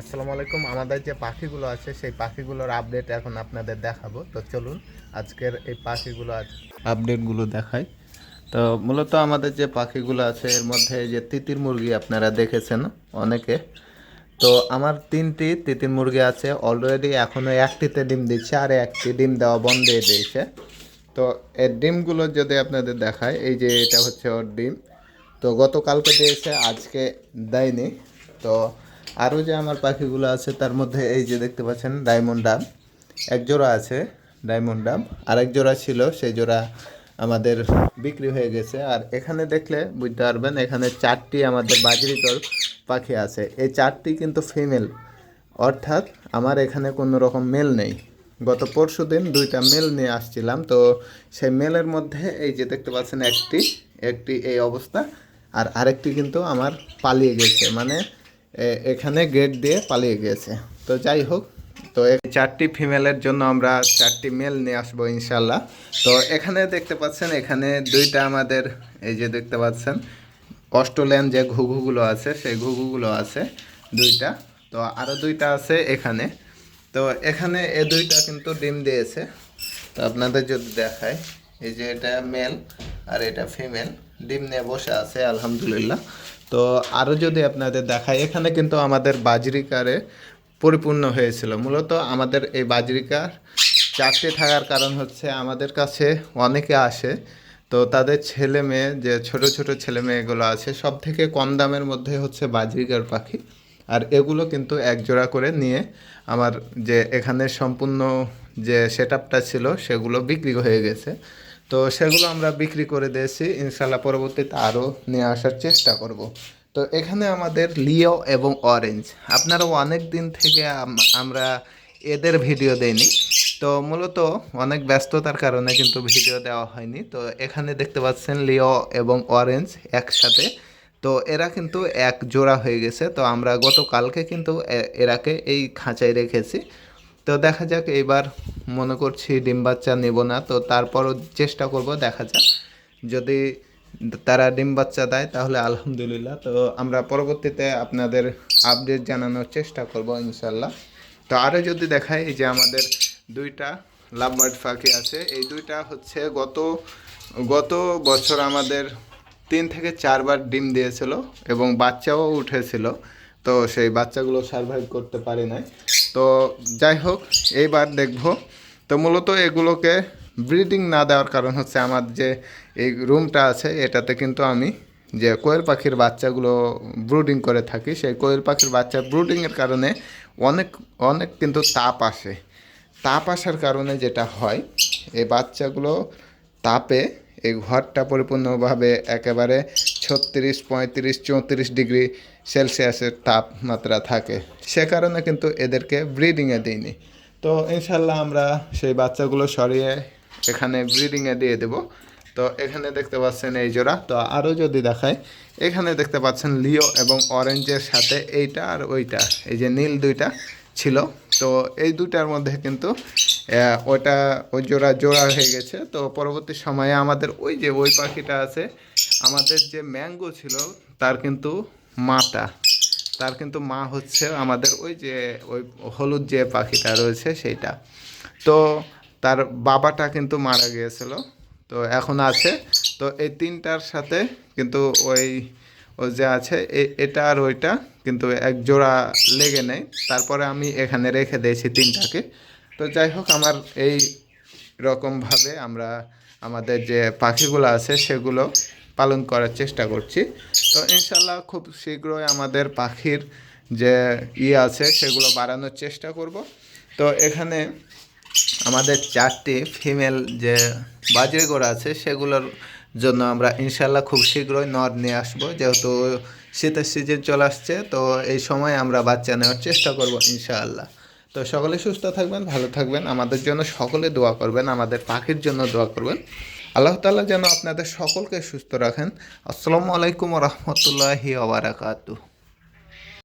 আসসালামু আলাইকুম। আমাদের যে পাখিগুলো আছে, সেই পাখিগুলোর আপডেট এখন আপনাদের দেখাবো। তো চলুন, আজকের এই পাখিগুলো আপডেটগুলো দেখাই। তো মূলত আমাদের যে পাখিগুলো আছে, এর মধ্যে যে তিতির মুরগি আপনারা দেখেছেন অনেকে। তো আমার তিনটি তিতির মুরগি আছে অলরেডি এখনও একটিতে ডিম দিচ্ছে আর একটি ডিম দেওয়া বন্ধ দিয়ে দিয়েছে তো এর ডিমগুলো যদি আপনাদের দেখায় এই যে এটা হচ্ছে ওর ডিম। তো গতকালকে দিয়েছে, আজকে দেয়নি। তো আরও যে আমার পাখিগুলো আছে, তার মধ্যে এই যে দেখতে পাচ্ছেন, ডায়মন্ড ডাব। এক জোড়া আছে, ডায়মন্ড ডাব। আরেক জোড়া ছিল, সেই জোড়া আমাদের বিক্রি হয়ে গেছে। আর এখানে দেখলে বুঝতে পারবেন, এখানে চারটি আমাদের বাজরিকর পাখি আছে। এই চারটি কিন্তু ফিমেল অর্থাৎ আমার এখানে কোনো রকম মেল নেই। গত পরশু দিন দুইটা মেল নিয়ে আসছিলাম, তো সেই মেলের মধ্যে এই যে দেখতে পাচ্ছেন একটি একটি এই অবস্থা। আর আরেকটি কিন্তু আমার পালিয়ে গেছে। মানে এখানে গেট দিয়ে পালিয়ে গেছে তো যাই হোক, তো এই চারটি ফিমেলের জন্য আমরা চারটি মেল নিয়ে আসব ইনশাল্লাহ তো এখানে দেখতে পাচ্ছেন, এখানে দুইটা আমাদের, এই যে দেখতে পাচ্ছেন অস্ট্রেলিয়ান যে ঘুঘুগুলো আছে, সেই ঘুঘুগুলো আছে দুইটা। তো আরও দুইটা আছে এখানে। তো এখানে এ দুইটা কিন্তু ডিম দিয়েছে। তো আপনাদের যদি দেখায় এই যে এটা মেল আর এটা ফিমেল ডিম নিয়ে বসে আছে, আলহামদুলিল্লাহ। তো আরও যদি আপনাদের দেখায় এখানে কিন্তু আমাদের বাজরিকারে পরিপূর্ণ হয়েছিল। মূলত আমাদের এই বাজরিকার চারটে থাকার কারণ হচ্ছে আমাদের কাছে অনেকে আসে, তো তাদের ছেলে মেয়ে, যে ছোট ছোট ছেলে মেয়েগুলো আছে, সব থেকে কম দামের মধ্যে হচ্ছে বাজরিকার পাখি। আর এগুলো কিন্তু এক জোড়া করে নিয়ে আমার যে এখানে সম্পূর্ণ যে সেট ছিল, সেগুলো বিক্রি হয়ে গেছে। তো সেগুলো আমরা বিক্রি করে দিয়েছি। ইনশাল্লাহ পরবর্তীতে আরও নিয়ে আসার চেষ্টা করব। তো এখানে আমাদের লিও এবং অরেঞ্জ। আপনারা অনেক দিন থেকে আমরা এদের ভিডিও দেইনি। তো মূলত অনেক ব্যস্ততার কারণে কিন্তু ভিডিও দেওয়া হয়নি। তো এখানে দেখতে পাচ্ছেন লিও এবং অরেঞ্জ একসাথে। তো এরা কিন্তু এক জোড়া হয়ে গেছে। তো আমরা গতকালকে কিন্তু এরাকে এই খাঁচায় রেখেছি। তো দেখা যাক, এবার মনে করছি ডিম বাচ্চা নেব না, তো তারপরও চেষ্টা করব, দেখা যাক। যদি তারা ডিম বাচ্চা দেয়, তাহলে আলহামদুলিল্লাহ। তো আমরা পরবর্তীতে আপনাদের আপডেট জানানোর চেষ্টা করব ইনশাল্লাহ তো আরও যদি দেখায় এই যে আমাদের দুইটা লাভবার্ড পাখি আছে, এই দুইটা হচ্ছে গত গত বছর আমাদের তিন থেকে চারবার ডিম দিয়েছিল এবং বাচ্চাও উঠেছিল। তো সেই বাচ্চাগুলো সার্ভাইভ করতে পারি নাই। তো যাই হোক, এইবার দেখব। তো মূলত এগুলোকে ব্রিডিং না দেওয়ার কারণ হচ্ছে আমার যে এই রুমটা আছে, এটাতে কিন্তু আমি যে কোয়েল পাখির বাচ্চাগুলো ব্রুডিং করে থাকি, সেই কোয়েল পাখির বাচ্চা ব্রুডিংয়ের কারণে অনেক অনেক কিন্তু তাপ আসে। তাপ আসার কারণে যেটা হয়, এই বাচ্চাগুলো তাপে এই ঘরটা পরিপূর্ণভাবে একেবারে ছত্রিশ, পঁয়ত্রিশ, চৌত্রিশ ডিগ্রি সেলসিয়াসের তাপমাত্রা থাকে। সে কারণে কিন্তু এদেরকে ব্রিডিংয়ে দিইনি। তো ইনশাল্লাহ আমরা সেই বাচ্চাগুলো সরিয়ে এখানে ব্রিডিংয়ে দিয়ে দেব। তো এখানে দেখতে পাচ্ছেন এই জোড়া। তো আরও যদি দেখায় এখানে দেখতে পাচ্ছেন লিও এবং অরেঞ্জের সাথে এইটা আর ওইটা, এই যে নীল দুইটা ছিল। তো এই দুটার মধ্যে কিন্তু ওটা ওই জোড়া জোড়া হয়ে গেছে। তো পরবর্তী সময়ে আমাদের ওই যে ওই পাখিটা আছে আমাদের যে ম্যাঙ্গো ছিল, তার কিন্তু মাটা। তার কিন্তু মা হচ্ছে আমাদের ওই যে, ওই হলুদ যে পাখিটা রয়েছে সেইটা। তো তার বাবাটা কিন্তু মারা গিয়েছিল, তো এখন আছে। তো এই তিনটার সাথে কিন্তু ওই ও যে আছে এটা আর ওইটা কিন্তু এক জোড়া লেগে নেই। তারপরে আমি এখানে রেখে দিয়েছি তিনটাকে। তো যাই হোক, আমার এই রকমভাবে আমরা আমাদের যে পাখিগুলো আছে সেগুলো পালন করার চেষ্টা করছি। তো ইনশাল্লাহ খুব শীঘ্রই আমাদের পাখির যে ইয়ে আছে, সেগুলো বাড়ানোর চেষ্টা করব। তো এখানে আমাদের চারটি ফিমেল যে বাজরিগোড়া আছে, সেগুলোর জন্য আমরা ইনশাল্লাহ খুব শীঘ্রই নর নিয়ে আসব। যেহেতু শীতের সিজন চলে আসছে, তো এই সময় আমরা বাচ্চা নেওয়ার চেষ্টা করব ইনশাআল্লাহ। তো সকলে সুস্থ থাকবেন, ভালো থাকবেন। আমাদের জন্য সকলে দোয়া করবেন, আমাদের পাখির জন্য দোয়া করবেন। আল্লাহ তালা যেন আপনাদের সকলকে সুস্থ রাখেন। আসসালামু আলাইকুম রহমতুল্লাহি ওবারাকাতুহ